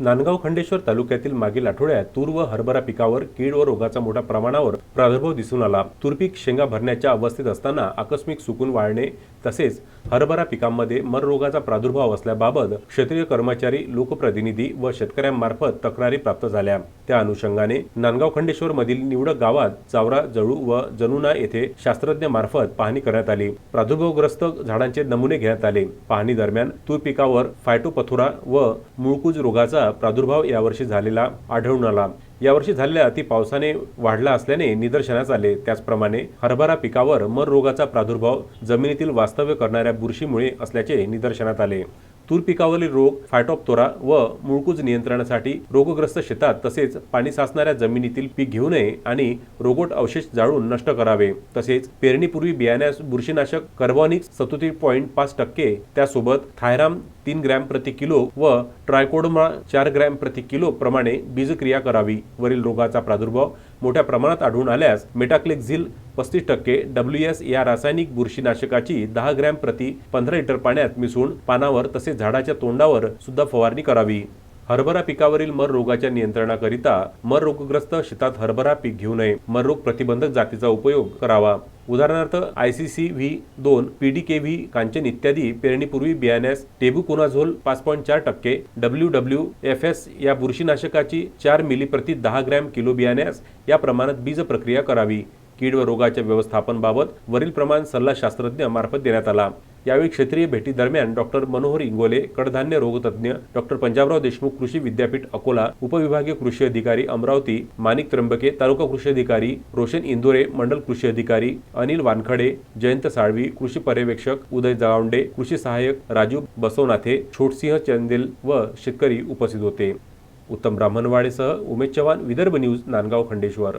नांदगाव खंडेश्वर तालुक्यातील मागील आठवड्यात तूर व हरभरा पिकावर कीड व रोगाचा मोठ्या प्रमाणावर प्रादुर्भाव दिसून आला. तूर पीक शेंगा भरण्याच्या अवस्थेत असताना आकस्मिक सुकून वाळणे तसेच हरभरा पिकांमध्ये मररोगाचा प्रादुर्भाव असल्याबाबत क्षेत्रीय कर्मचारी लोकप्रतिनिधी व शेतकऱ्यांमार्फत तक्रारी प्राप्त झाल्या. त्या अनुषंगाने नांदगाव खंडेश्वर मधील निवडक गावात चावरा जळू व जनुना येथे शास्त्रज्ञ मार्फत पाहणी करण्यात आली. प्रादुर्भावग्रस्त झाडांचे नमुने घेण्यात आले. पाहणी दरम्यान तूर पिकावर फायटोपथुरा व मुळकूज रोगाचा प्रादुर्भाव यावर्षी झालेला आढळून आला. यावर्षी झालेल्या अति पावसाने वाढला असल्याने निदर्शनास आले. त्याचप्रमाणे हरभरा पिकावर मर रोगाचा प्रादुर्भाव जमिनीतील वास्तव्य करणाऱ्या बुरशीमुळे असल्याचे निदर्शनात आले. तूर पिकावरील रोग फायटोप्तोरा व मुळकूज नियंत्रणासाठी रोगग्रस्त शेतात तसेच पाणी साचणाऱ्या जमिनीतील पीक घेऊ नये आणि रोगोट अवशेष जाळून नष्ट करावे. तसेच पेरणीपूर्वी बियाण्यास बुरशीनाशक कार्बॉनिक्स सतुती पॉईंट पाच टक्के त्यासोबत थायराम तीन ग्रॅम प्रति किलो व ट्रायकोडमा चार ग्रॅम प्रति किलो प्रमाणे बीजक्रिया करावी. वरील रोगाचा प्रादुर्भाव मोठ्या प्रमाणात आढळून आल्यास मेटाक्लेक्झिल पस्तीस टक्के डब्ल्यू एस या रासायनिक बुरशीनाशकाची दहा ग्रॅम प्रति पंधरा लिटर पाण्यात मिसळून पानावर तसेच झाडाच्या तोंडावर सुद्धा फवारणी करावी. हरभरा पिकावरील मर रोगाच्या नियंत्रणाकरिता मर रोगग्रस्त शेतात हरभरा पीक घेऊ नये. मर रोग प्रतिबंधक जातीचा उपयोग करावा. उदाहरणार्थ आय सी सी व्ही दोन P D K V Kanchan इत्यादी पेरणीपूर्वी बियाण्यास टेबुकोनाझोल पाच पॉईंट चार टक्के डब्ल्यू डब्ल्यू एफ एस या बुरशीनाशकाची चार मिली प्रति दहा ग्रॅम किलो बियाण्यास या प्रमाणात बीज प्रक्रिया करावी. कीड व रोगाच्या व्यवस्थापनबाबत वरील प्रमाण सल्ला शास्त्रज्ञ मार्फत देण्यात आला. यावेळी क्षेत्रीय भेटी दरम्यान डॉक्टर मनोहर इंगोले कडधान्य रोगतज्ञ डॉक्टर पंजाबराव देशमुख कृषी विद्यापीठ अकोला उपविभागीय कृषी अधिकारी अमरावती माणिक त्र्यंबके तालुका कृषी अधिकारी रोशन इंदोरे मंडल कृषी अधिकारी अनिल वानखडे जयंत साळवी कृषी पर्यवेक्षक उदय जावंडे कृषी सहाय्यक राजू बसवनाथे छोटसिंह चंदेल व शेतकरी उपस्थित होते. उत्तम ब्राह्मणवाडेसह उमेश चव्हाण विदर्भ न्यूज नांदगाव खंडेश्वर.